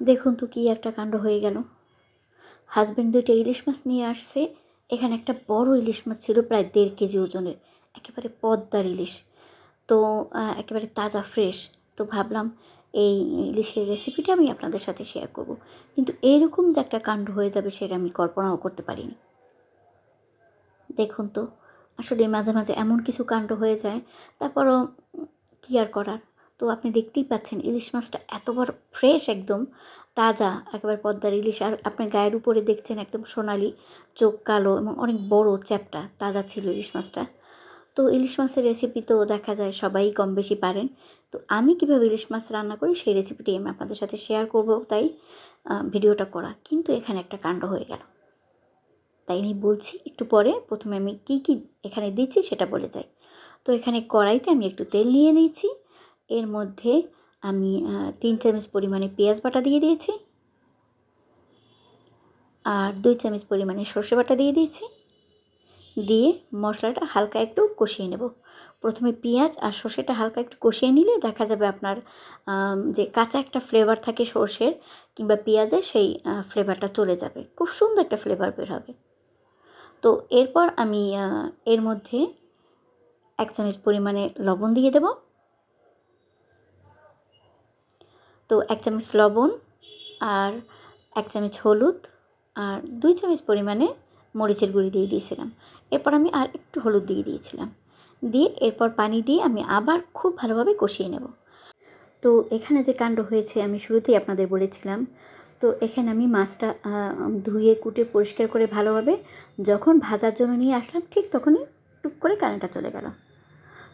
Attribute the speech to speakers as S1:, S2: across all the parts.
S1: দেখুন তো কী একটা কাণ্ড হয়ে গেল। হাজব্যান্ড দুইটা ইলিশ মাছ নিয়ে আসছে। এখানে একটা বড় ইলিশ মাছ ছিল, প্রায় দেড় কেজি ওজনের। একেবারে পদ্মার ইলিশ। তো একেবারে তাজা ফ্রেশ তো ভাবলাম এই ইলিশের রেসিপিটা আমি আপনাদের সাথে শেয়ার করব। কিন্তু এরকম যে একটা কাণ্ড হয়ে যাবে সেটা আমি কল্পনাও করতে পারিনি। দেখুন তো, আসলে মাঝে মাঝে এমন কিছু কাণ্ড হয়ে যায়, তারপরও কী আর করার? তো আপনি দেখতেই পাচ্ছেন ইলিশ মাছটা এতবার ফ্রেশ একদম, তাজা, একেবারে পদ্মার ইলিশ। আর আপনি গায়ের উপরে দেখছেন একদম সোনালি চোখ কালো এবং অনেক বড় চ্যাপটা, তাজা ছিল ইলিশ মাছটা। তো ইলিশ মাছের রেসিপি তো দেখা যায় সবাই কম বেশি পারেন। তো আমি কীভাবে ইলিশ মাছ রান্না করি সেই রেসিপিটি আমি আপনাদের সাথে শেয়ার করব তাই ভিডিওটা করা। কিন্তু এখানে একটা কাণ্ড হয়ে গেল। তাই আমি বলছি, একটু পরে প্রথমে আমি কি কি এখানে দিচ্ছি সেটা বলে যাই। তো এখানে কড়াইতে আমি একটু তেল নিয়ে নিয়েছি। এর মধ্যে আমি তিন চামচ পরিমাণে পেঁয়াজ বাটা দিয়ে দিয়েছি। আর দুই চামচ পরিমাণে সর্ষে বাটা দিয়ে দিয়েছি। দিয়ে মশলাটা হালকা একটু কষিয়ে নেব। প্রথমে পেঁয়াজ আর সর্ষেটা হালকা একটু কষিয়ে নিলে দেখা যাবে আপনার যে কাঁচা একটা ফ্লেভার থাকে সর্ষের কিংবা পেঁয়াজের সেই ফ্লেভারটা চলে যাবে। খুব সুন্দর একটা ফ্লেভার বের হবে। তো এরপর আমি এর মধ্যে এক চামচ পরিমাণে লবণ দিয়ে দেব। তো এক চামচ লবণ আর এক চামচ হলুদ আর দুই চামচ পরিমাণে মরিচের গুঁড়ি দিয়ে দিয়েছিলাম। এরপর আমি আর একটু হলুদ দিয়ে দিয়েছিলাম। দিয়ে এরপর পানি দিয়ে আমি আবার খুব ভালোভাবে কষিয়ে নেব। তো এখানে যে কাণ্ড হয়েছে আমি শুরুতেই আপনাদের বলেছিলাম। তো এখানে আমি মাছটা ধুয়ে, কুটে, পরিষ্কার করে ভালোভাবে যখন ভাজার জন্য নিয়ে আসলাম ঠিক তখনই টুক করে কারেন্টটা চলে গেল।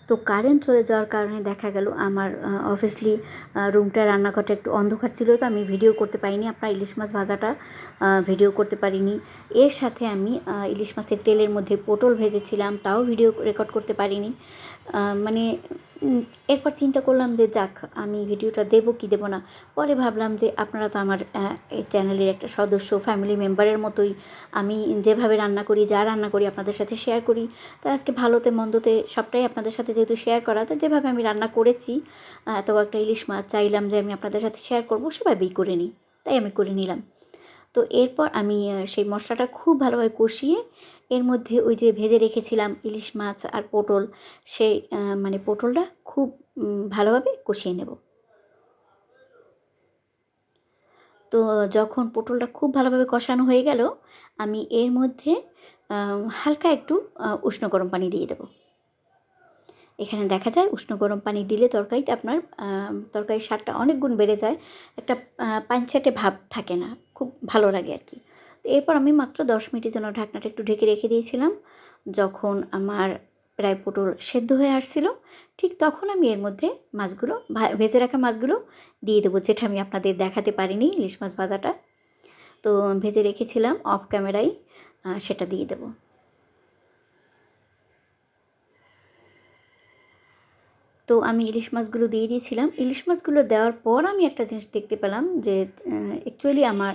S1: তো কারেন্ট চলে যাওয়ার কারণে দেখা গেল আমার অবভিয়াসলি রুমটা রান্নাঘরটা একটু অন্ধকার ছিল তো আমি ভিডিও করতে পারিনি। আপনার ইলিশ মাছ ভাজাটা ভিডিও করতে পারিনি। এর সাথে আমি ইলিশ মাছের তেলের মধ্যে পটল ভেজেছিলাম, তাও ভিডিও রেকর্ড করতে পারিনি। মানে এরপর চিন্তা করলাম যে যাক, আমি ভিডিওটা দেবো কি দেবো না। পরে ভাবলাম যে আপনারা তো আমার এই চ্যানেলের একটা সদস্য ফ্যামিলি মেম্বারের মতোই। আমি যেভাবে রান্না করি, যা রান্না করি আপনাদের সাথে শেয়ার করি। তাই আজকে ভালোতে মন্দতে সবটাই আপনাদের সাথে যেহেতু শেয়ার করা, তো যেভাবে আমি রান্না করেছি এত একটা ইলিশ মাছ চাইলাম যে আমি আপনাদের সাথে শেয়ার করব, সেভাবেই করে নিই। তাই আমি করে নিলাম। তো এরপর আমি সেই মশলাটা খুব ভালোভাবে কষিয়ে এর মধ্যে ওই যে ভেজে রেখেছিলাম ইলিশ মাছ আর পটল, সেই মানে পটলটা খুব ভালোভাবে কষিয়ে নেব। তো যখন পটলটা খুব ভালোভাবে কষানো হয়ে গেল, আমি এর মধ্যে হালকা একটু উষ্ণ গরম পানি দিয়ে দেবো। এখানে দেখা যায় উষ্ণ গরম পানি দিলে তরকারিতে আপনার তরকারির স্বাদটা অনেক গুণ বেড়ে যায়। একটা পাঞ্চাটে ভাব থাকে না, খুব ভালো লাগে আর কি। এরপর আমি মাত্র দশ মিনিটের জন্য ঢাকনাটা একটু ঢেকে রেখে দিয়েছিলাম। যখন আমার প্রায় পটল সেদ্ধ হয়ে আসছিল, ঠিক তখন আমি এর মধ্যে মাছগুলো ভেজে রাখা মাছগুলো দিয়ে দেবো, যেটা আমি আপনাদের দেখাতে পারিনি ইলিশ মাছ ভাজাটা। তো ভেজে রেখেছিলাম, অফ ক্যামেরায় সেটা দিয়ে দেবো। তো আমি ইলিশ মাছগুলো দিয়ে দিয়েছিলাম। ইলিশ মাছগুলো দেওয়ার পর আমি একটা জিনিস দেখতে পেলাম যে অ্যাকচুয়ালি আমার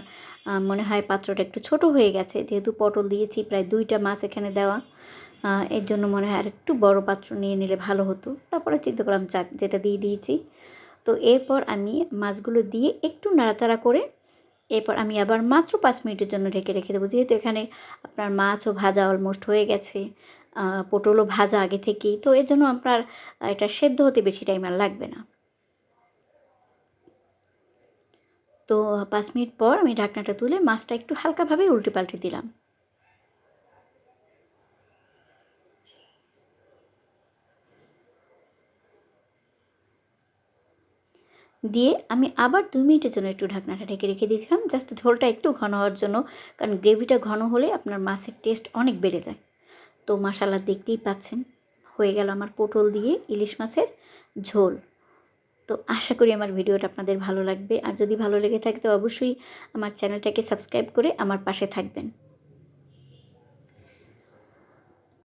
S1: মনে হয় পাত্রটা একটু ছোট হয়ে গেছে। যেহেতু পটল দিয়েছি, প্রায় দুইটা মাছ এখানে দেওয়া। এর জন্য মনে হয় আর একটু বড় পাত্র নিয়ে নিলে ভালো হতো। তারপরে চিন্তা করলাম, যাক, যেটা দিয়ে দিয়েছি। তো এরপর আমি মাছগুলো দিয়ে একটু নাড়াচাড়া করে, এরপর আমি আবার মাত্র পাঁচ মিনিটের জন্য ঢেকে রেখে দেবো। যেহেতু এখানে আপনার মাছও ভাজা অলমোস্ট হয়ে গেছে। পটলও ভাজা আগে থেকেই। তো এর জন্য আপনার এটা সেদ্ধ হতে বেশি টাইম আর লাগবে না। তো পাঁচ মিনিট পর আমি ঢাকনাটা তুলে মাছটা একটু হালকাভাবে উল্টে পাল্টে দিলাম। দিয়ে আমি আবার দুই মিনিটের জন্য একটু ঢাকনাটা ঢেকে রেখে দিয়েছিলাম। জাস্ট ঝোলটা একটু ঘন হওয়ার জন্য, কারণ গ্রেভিটা ঘন হলে আপনার মাছের টেস্ট অনেক বেড়ে যায়। তো মশালা দেখতেই পাচ্ছেন, হয়ে গেল আমার পটল দিয়ে ইলিশ মাছের ঝোল। তো আশা করি আমার ভিডিওটা আপনাদের ভালো লাগবে। আর যদি ভালো লেগে থাকে তো অবশ্যই আমার চ্যানেলটাকে সাবস্ক্রাইব করে আমার পাশে থাকবেন।